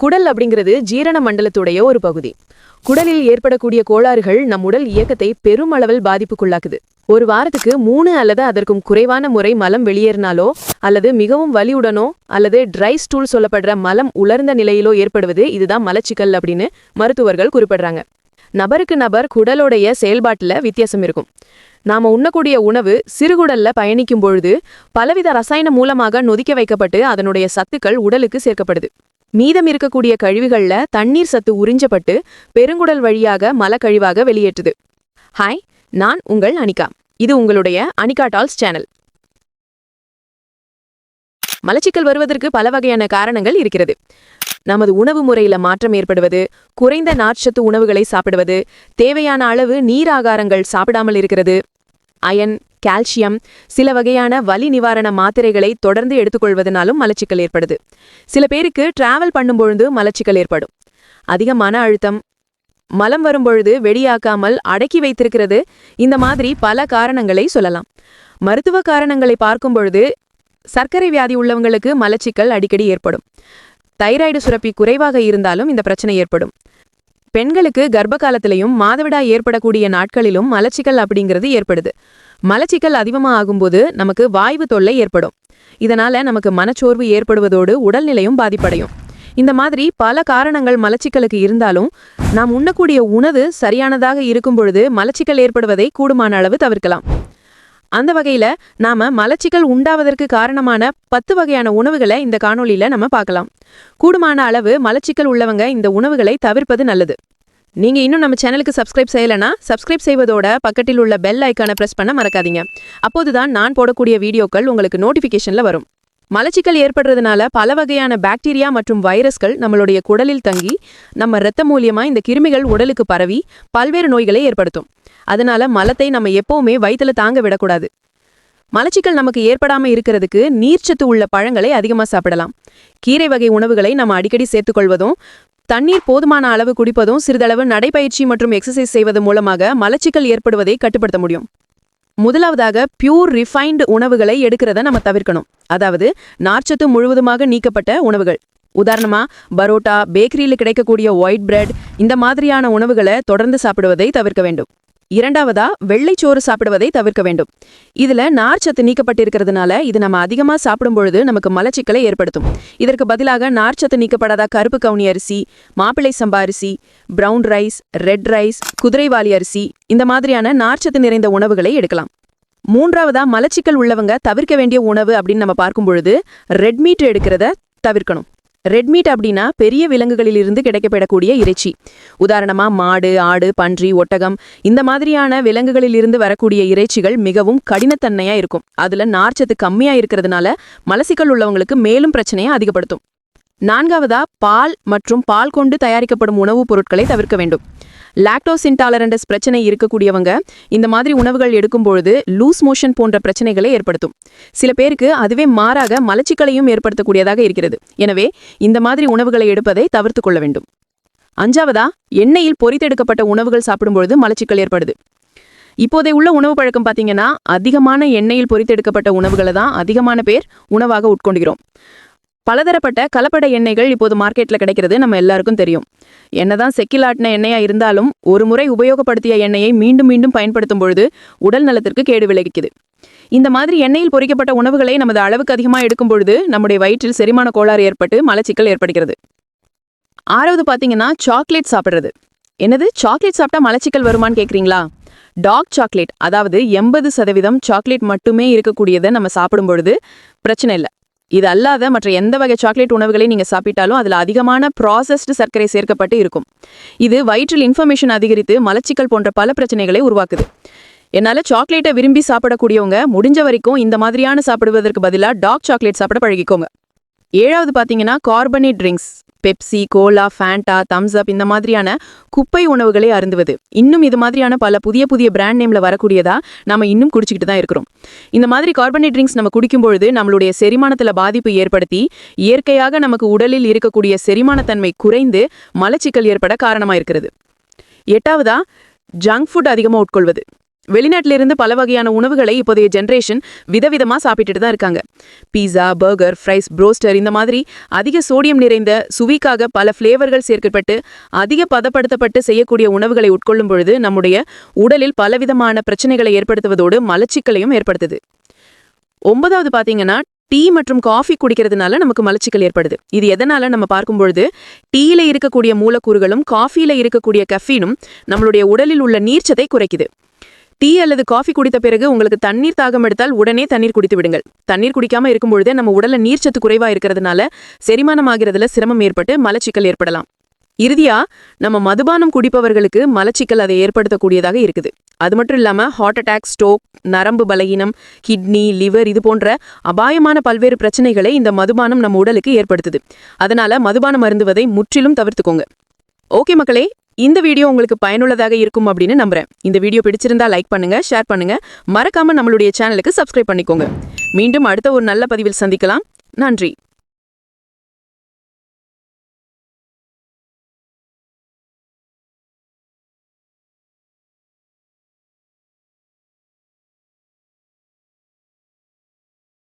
குடல் அப்படிங்கிறது ஜீரண மண்டலத்துடைய ஒரு பகுதி. குடலில் ஏற்படக்கூடிய கோளாறுகள் நம் உடல் இயக்கத்தை பெருமளவில் பாதிப்புக்குள்ளாக்குது. ஒரு வாரத்துக்கு மூணு அல்லது அதற்கும் குறைவான முறை மலம் வெளியேறினாலோ அல்லது மிகவும் வலியுடனோ அல்லது ட்ரை ஸ்டூல் சொல்லப்படுற மலம் உலர்ந்த நிலையிலோ ஏற்படுவது இதுதான் மலச்சிக்கல் அப்படின்னு மருத்துவர்கள் குறிப்பிடுறாங்க. நபருக்கு நபர் குடலுடைய செயல்பாட்டுல வித்தியாசம் இருக்கும். நாம உண்ணக்கூடிய உணவு சிறுகுடல்ல பயணிக்கும் பொழுது பலவித ரசாயன மூலமாக நொதிக்க வைக்கப்பட்டு அதனுடைய சத்துக்கள் உடலுக்கு சேர்க்கப்படுது. மீதம் இருக்கக்கூடிய கழிவுகள்ல தண்ணீர் சத்து உறிஞ்சப்பட்டு பெருங்குடல் வழியாக மலக்கழிவாக வெளியேற்றுது. ஹாய் நான் உங்கள் அனிகா. இது உங்களுடைய அனிகா டால்ஸ் சேனல். மலச்சிக்கல் வருவதற்கு பல வகையான காரணங்கள் இருக்கிறது. நமது உணவு முறையில மாற்றம் ஏற்படுவது குறைந்த நார்ச்சத்து உணவுகளை சாப்பிடுவது தேவையான அளவு நீர் ஆகாரங்கள் சாப்பிடாமல் இருக்கிறது அயன் கால்சியம் சில வகையான வலி நிவாரண மாத்திரைகளை தொடர்ந்து எடுத்துக்கொள்வதனாலும் மலச்சிக்கல் ஏற்படுது. சில பேருக்கு டிராவல் பண்ணும்பொழுது மலச்சிக்கல் ஏற்படும். அதிக மன அழுத்தம் மலம் வரும்பொழுது வெடியாக்காமல் அடக்கி வைத்திருக்கிறது. இந்த மாதிரி பல காரணங்களை சொல்லலாம். மருத்துவ காரணங்களை பார்க்கும் பொழுது சர்க்கரை வியாதி உள்ளவங்களுக்கு மலச்சிக்கல் அடிக்கடி ஏற்படும். தைராய்டு சுரப்பி குறைவாக இருந்தாலும் இந்த பிரச்சனை ஏற்படும். பெண்களுக்கு கர்ப்ப காலத்திலையும் மாதவிடாய் ஏற்படக்கூடிய நாட்களிலும் மலச்சிக்கல் அப்படிங்கிறது ஏற்படுது. மலச்சிக்கல் அதிகமாக ஆகும்போது நமக்கு வாய்வு தொல்லை ஏற்படும். இதனால நமக்கு மனச்சோர்வு ஏற்படுவதோடு உடல்நிலையும் பாதிப்படையும். இந்த மாதிரி பல காரணங்கள் மலச்சிக்கலுக்கு இருந்தாலும் நாம் உண்ணக்கூடிய உணவு சரியானதாக இருக்கும் பொழுது மலச்சிக்கல் ஏற்படுவதை கூடுமான அளவு தவிர்க்கலாம். அந்த வகையில நாம மலச்சிக்கல் உண்டாவதற்கு காரணமான பத்து வகையான உணவுகளை இந்த காணொலியில நம்ம பார்க்கலாம். கூடுமான அளவு மலச்சிக்கல் உள்ளவங்க இந்த உணவுகளை தவிர்ப்பது நல்லது. நீங்க இன்னும் நம்ம சேனலுக்கு சப்ஸ்கிரைப் செய்யலைனா சப்ஸ்கிரைப் செய்வதோட பக்கத்தில் உள்ள பெல் ஐக்கானை பிரஸ் பண்ண மறக்காதீங்க. அப்போதுதான் நான் போடக்கூடிய வீடியோக்கள் உங்களுக்கு நோட்டிபிகேஷன்ல வரும். மலச்சிக்கல் ஏற்படுறதுனால பல வகையான பாக்டீரியா மற்றும் வைரஸ்கள் நம்மளுடைய குடலில் தங்கி நம்ம இரத்த மூலியமா இந்த கிருமிகள் உடலுக்கு பரவி பல்வேறு நோய்களை ஏற்படுத்தும். அதனால மலத்தை நம்ம எப்பவுமே வயிற்றுல தாங்க விடக்கூடாது. மலச்சிக்கல் நமக்கு ஏற்படாம இருக்கிறதுக்கு நீர்ச்சத்து உள்ள பழங்களை அதிகமா சாப்பிடலாம். கீரை வகை உணவுகளை நம்ம அடிக்கடி சேர்த்துக்கொள்வதும் தண்ணீர் போதுமான அளவு குடிப்பதும் சிறிதளவு நடைபயிற்சி மற்றும் எக்ஸசைஸ் செய்வது மூலமாக மலச்சிக்கல் ஏற்படுவதை கட்டுப்படுத்த முடியும். முதலாவதாக பியூர் ரிஃபைன்டு உணவுகளை எடுக்கிறத நம்ம தவிர்க்கணும். அதாவது நார்ச்சத்து முழுவதுமாக நீக்கப்பட்ட உணவுகள். உதாரணமா பரோட்டா பேக்கரியில் கிடைக்கக்கூடிய ஒயிட் பிரெட் இந்த மாதிரியான உணவுகளை தொடர்ந்து சாப்பிடுவதை தவிர்க்க வேண்டும். இரண்டாவதா வெள்ளைச்சோறு சாப்பிடுவதை தவிர்க்க வேண்டும். இதுல நார்ச்சத்து நீக்கப்பட்டிருக்கிறதுனால இது நம்ம அதிகமா சாப்பிடும் பொழுது நமக்கு மலச்சிக்கலை ஏற்படுத்தும். இதற்கு பதிலாக நார்ச்சத்து நீக்கப்படாத கருப்பு கவுனி அரிசி மாப்பிள்ளை சம்பா அரிசி பிரவுன் ரைஸ் ரெட் ரைஸ் குதிரைவாலி அரிசி இந்த மாதிரியான நார்ச்சத்து நிறைந்த உணவுகளை எடுக்கலாம். மூன்றாவதா மலச்சிக்கல் உள்ளவங்க தவிர்க்க வேண்டிய உணவு அப்படின்னு நம்ம பார்க்கும் பொழுது ரெட் மீட் எடுக்கிறத தவிர்க்கணும். ரெட் மீட் அப்படின்னா பெரிய விலங்குகளிலிருந்து கிடைக்கப்படக்கூடிய இறைச்சி. உதாரணமா மாடு ஆடு பன்றி ஒட்டகம் இந்த மாதிரியான விலங்குகளிலிருந்து வரக்கூடிய இறைச்சிகள் மிகவும் கடினத்தன்மையா இருக்கும். அதுல நார்ச்சத்து கம்மியா இருக்கிறதுனால மலசிக்கல் உள்ளவங்களுக்கு மேலும் பிரச்சனையை அதிகப்படுத்தும். நான்காவதா பால் மற்றும் பால் கொண்டு தயாரிக்கப்படும் உணவுப் பொருட்களை தவிர்க்க வேண்டும். லாக்டோஸ் இன்டாலரண்டஸ் பிரச்சனை இருக்கக்கூடியவங்க இந்த மாதிரி உணவுகள் எடுக்கும் பொழுது லூஸ் மோஷன் போன்ற பிரச்சனைகளை ஏற்படுத்தும். சில பேருக்கு அதுவே மாறாக மலச்சிக்கலையும் ஏற்படுத்தக்கூடியதாக இருக்கிறது. எனவே இந்த மாதிரி உணவுகளை எடுப்பதை தவிர்த்து கொள்ள வேண்டும். அஞ்சாவதா எண்ணெயில் பொரித்தெடுக்கப்பட்ட உணவுகள் சாப்பிடும்பொழுது மலச்சிக்கல் ஏற்படுது. இப்போதை உள்ள உணவு பழக்கம் பார்த்தீங்கன்னா அதிகமான எண்ணெயில் பொறித்தெடுக்கப்பட்ட உணவுகளை தான் அதிகமான பேர் உணவாக உட்கொண்டுகிறோம் பலதரப்பட்ட கலப்பட எண்ணெய்கள் இப்போது மார்க்கெட்ல கிடைக்கிறது நம்ம எல்லாருக்கும் தெரியும். என்னதான் செக்கிலாட்டின எண்ணெயா இருந்தாலும் ஒரு முறை உபயோகப்படுத்திய எண்ணெயை மீண்டும் மீண்டும் பயன்படுத்தும் பொழுது உடல் நலத்திற்கு கேடு விளைவிக்குது. இந்த மாதிரி எண்ணெயில் பொறிக்கப்பட்ட உணவுகளை நமது அளவுக்கு அதிகமாக எடுக்கும் பொழுது நம்முடைய வயிற்றில் செரிமான கோளாறு ஏற்பட்டு மலச்சிக்கல் ஏற்படுகிறது. ஆறாவது பார்த்தீங்கன்னா சாக்லேட் சாப்பிட்றது. என்னது? சாக்லேட் சாப்பிட்டா மலச்சிக்கல் வருமான்னு கேட்குறீங்களா டாக் சாக்லேட் அதாவது எண்பது சதவீதம் சாக்லேட் மட்டுமே இருக்கக்கூடியதை நம்ம சாப்பிடும் பொழுது பிரச்சனை இல்லை. இது அல்லாத மற்ற எந்த வகை சாக்லேட் உணவுகளை நீங்க சாப்பிட்டாலும் அதுல அதிகமான ப்ராசஸ்டு சர்க்கரை சேர்க்கப்பட்டு இருக்கும். இது வயிற்றில் இன்ஃபர்மேஷன் அதிகரித்து மலச்சிக்கல் போன்ற பல பிரச்சனைகளை உருவாக்குது. என்னால சாக்லேட்டை விரும்பி சாப்பிடக்கூடியவங்க முடிஞ்ச வரைக்கும் இந்த மாதிரியான சாப்பிடுவதற்கு பதிலாக டார்க் சாக்லேட் சாப்பிட பழகிக்கோங்க. ஏழாவது பார்த்தீங்கன்னா carbonate drinks Pepsi cola Fanta Thums Up இந்த மாதிரியான குப்பை உணவுகளை அருந்துவது. இன்னும் இது மாதிரியான பல புதிய புதிய பிராண்ட் நேம்ல வரக்கூடியதா நம்ம இன்னும் குடிச்சிக்கிட்டு தான் இருக்கிறோம். இந்த மாதிரி கார்பனேட் ட்ரிங்க்ஸ் நம்ம குடிக்கும்பொழுது நம்மளுடைய செரிமானத்தில் பாதிப்பு ஏற்படுத்தி இயற்கையாக நமக்கு உடலில் இருக்கக்கூடிய செரிமானத்தன்மை குறைந்து மலச்சிக்கல் ஏற்பட காரணமா இருக்கிறது எட்டாவதா ஜங்க் ஃபுட் அதிகமாக உட்கொள்வது. வெளிநாட்டிலிருந்து பல வகையான உணவுகளை இப்போதைய ஜென்ரேஷன் விதவிதமா சாப்பிட்டுட்டு தான் இருக்காங்க. பீஸா பர்கர் ஃப்ரைஸ் ப்ரோஸ்டர் இந்த மாதிரி அதிக சோடியம் நிறைந்த சுவிக்காக பல ஃப்ளேவர்கள் சேர்க்கப்பட்டு அதிக பதப்படுத்தப்பட்டு செய்யக்கூடிய உணவுகளை உட்கொள்ளும் பொழுது நம்முடைய உடலில் பலவிதமான பிரச்சனைகளை ஏற்படுத்துவதோடு மலச்சிக்கலையும் ஏற்படுத்துது. ஒன்பதாவது பார்த்தீங்கன்னா டீ மற்றும் காஃபி குடிக்கிறதுனால நமக்கு மலச்சிக்கல் ஏற்படுது. இது எதனால நம்ம பார்க்கும் பொழுது டீயில இருக்கக்கூடிய மூலக்கூறுகளும் காஃபியில இருக்கக்கூடிய கஃபீனும் நம்மளுடைய உடலில் உள்ள நீர்ச்சத்தை குறைக்குது. டீ அல்லது காஃபி குடித்த பிறகு உங்களுக்கு தண்ணீர் தாகம் எடுத்தால் உடனே தண்ணீர் குடித்து விடுங்கள். தண்ணீர் குடிக்காம இருக்கும்பொழுதே நம்ம உடல்ல நீர்ச்சத்து குறைவா இருக்கிறதுனால செரிமானம் ஆகிறதுல சிரமம் ஏற்பட்டு மலச்சிக்கல் ஏற்படலாம். இறுதியா நம்ம மதுபானம் குடிப்பவர்களுக்கு மலச்சிக்கல் அதை ஏற்படுத்தக்கூடியதாக இருக்குது. அது மட்டும் இல்லாம ஹார்ட் அட்டாக் ஸ்ட்ரோக் நரம்பு பலகீனம் கிட்னி லிவர் இது போன்ற அபாயமான பல்வேறு பிரச்சனைகளை இந்த மதுபானம் நம்ம உடலுக்கு ஏற்படுத்துது. அதனால மதுபானம் அருந்துவதை முற்றிலும் தவிர்த்துக்கோங்க. ஓகே மக்களே இந்த வீடியோ உங்களுக்கு பயனுள்ளதாக இருக்கும் அப்படின்னு நம்புறேன். இந்த வீடியோ பிடிச்சிருந்தா லைக் பண்ணுங்க ஷேர் பண்ணுங்க. மறக்காம நம்மளுடைய சேனலுக்கு சப்ஸ்கிரைப் பண்ணிக்கோங்க. மீண்டும் அடுத்த ஒரு நல்ல பதிவில் சந்திக்கலாம். நன்றி.